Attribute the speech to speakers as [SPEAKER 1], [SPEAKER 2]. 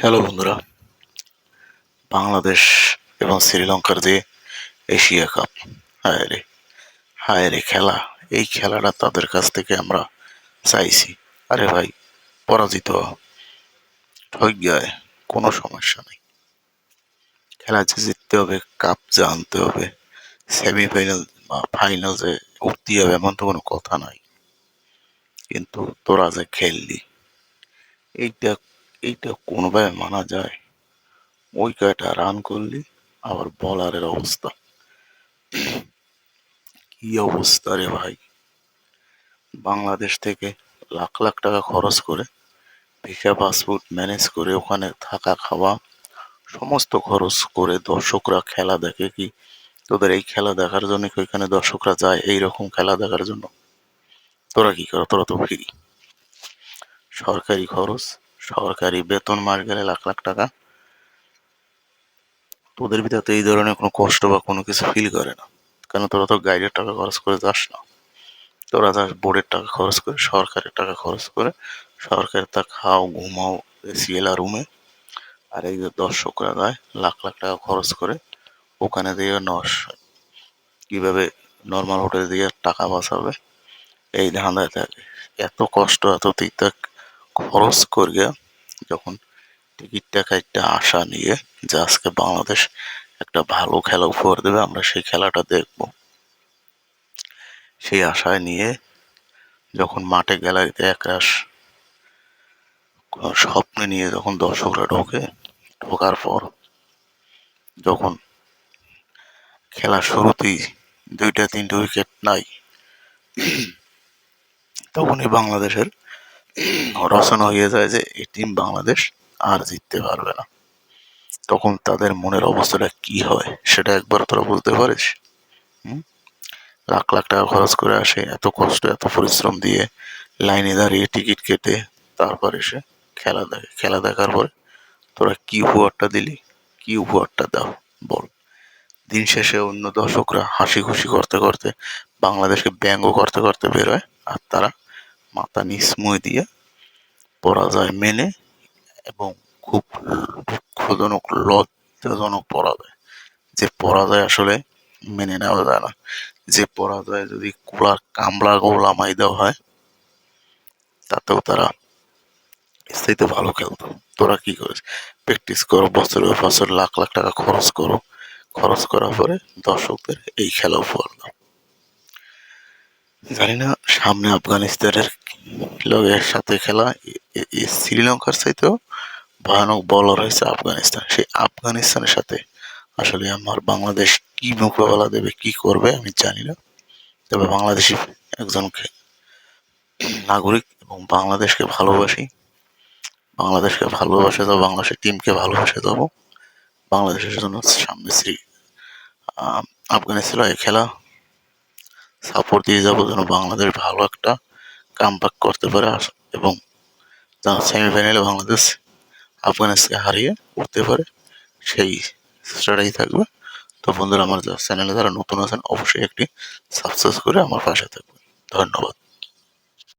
[SPEAKER 1] Hello বন্ধুরা। বাংলাদেশ এবং শ্রীলঙ্কার যে এশিয়া কাপ, হায় রে হায় রে খেলা, এই খেলাটা তাদের কাছ থেকে আমরা চাইছি। আরে ভাই, পরাজিত কোনো সমস্যা নেই। খেলা যে জিততে হবে, কাপ যে আনতে হবে সেমিফাইনাল বা ফাইনাল যে উঠতে হবে, এমন তো কোনো কথা নাই। কিন্তু তোরা যে খেললি, এইটা এইটা কোনোভাবে মানা যায়। ওই কয়টা রান করলি, আবার বলারের অবস্থা। কি অবস্থা রে ভাই? বাংলাদেশ থেকে লাখ লাখ টাকা খরচ করে ভিসা পাসপোর্ট ম্যানেজ করে ওখানে থাকা খাওয়া, সমস্ত খরচ করে দর্শকরা খেলা দেখে কি তোদের এই খেলা দেখার জন্য কি ওইখানে দর্শকরা যায় এই রকম খেলা দেখার জন্য? তোরা কি করো, তোরা তো ফ্রি সরকারি খরচ সরকারি বেতন মাস গেলে লাখ লাখ টাকা। তোদের ভিতরে তো এই ধরনের কোনো কষ্ট বা কোনো কিছু ফিল করে না। কেন তোরা তো গাইডের টাকা খরচ করে যাস না। তোরা যাস বোর্ডের টাকা খরচ করে, সরকারের টাকা খরচ করে সরকারের তা খাও, ঘুমাও এসি এলা রুমে আর এই যে দর্শকরা যায়, লাখ লাখ টাকা খরচ করে, ওখানে দিয়ে নস। কীভাবে নর্মাল হোটেলে দিয়ে টাকা বাঁচাবে এই ধান্দায় থাকে। এত কষ্ট, এত তিক্তা খরচ করিয়া যখন টিকিটটা কাইটটা আশা নিয়ে যে আজকে বাংলাদেশ একটা ভালো খেলা উপহার দেবে, আমরা সেই খেলাটা দেখব। সেই আশায় নিয়ে যখন মাঠে গ্যালারিতে একরাশ স্বপ্নে নিয়ে যখন দর্শকরা ঢোকে, ঢোকার পর যখন খেলা শুরুতেই দুইটা তিনটে উইকেট নাই, তখনই বাংলাদেশের রচনা হয়ে যায় যে এই টিম বাংলাদেশ আর জিততে পারবে না। তখন তাদের মনের অবস্থাটা কি হয় সেটা একবার তোরা বুঝতে পারিস? লাখ লাখ টাকা খরচ করে আসে, এত কষ্ট, এত পরিশ্রম দিয়ে লাইনে দাঁড়িয়ে টিকিট কেটে তারপর এসে খেলা দেখে, খেলা দেখার পরে তোরা কি উপহারটা দিলি? কি উপহারটা দাও? বল। দিন শেষে অন্য দর্শকরা হাসি খুশি করতে করতে বাংলাদেশকে ব্যঙ্গ করতে করতে বেরোয় আর তারা মাথা নিসময় দিয়ে পরাজয় মেনে এবং খুব দুঃখজনক, লজ্জাজনক পরাজয়। যে পরাজয় আসলে মেনে নেওয়া যায় না। যে পরাজয় যদি কুলার কামলা গোলামাই দেওয়া হয়, তাতেও তারা স্থায়ীতে ভালো খেলতো। তোরা কি করিস? প্র্যাকটিস করো, বছরের বছর লাখ লাখ টাকা খরচ করো। খরচ করার পরে দর্শকদের এই খেলা উপহার দাও। জানি না, সামনে আফগানিস্তানের লগের সাথে খেলা। শ্রীলঙ্কার চাইতেও ভয়ানক বলার হয়েছে আফগানিস্তান। সেই আফগানিস্তানের সাথে আসলে আমার বাংলাদেশ কি মোকাবেলা দেবে কি করবে আমি জানি না। তবে বাংলাদেশি একজন নাগরিক এবং বাংলাদেশকে ভালোবাসি। বাংলাদেশকে ভালোবাসে যাব বাংলাদেশের টিমকে ভালোবাসে যাব বাংলাদেশের জন্য সামনে শ্রী আহ, আফগানিস্তান এই খেলা। সাপোর্ট দিয়ে যাব যেন বাংলাদেশ ভালো একটা কাম করতে পারে এবং তা সেমিফাইনালে বাংলাদেশ আফগানিস্তানকে হারিয়ে উঠতে পারে, সেই চেষ্টাটাই থাকবে। তো বন্ধুরা, আমার চ্যানেলে যারা নতুন আছেন, অবশ্যই একটি সাবস্ক্রাইব করে আমার পাশে থাকবে ধন্যবাদ।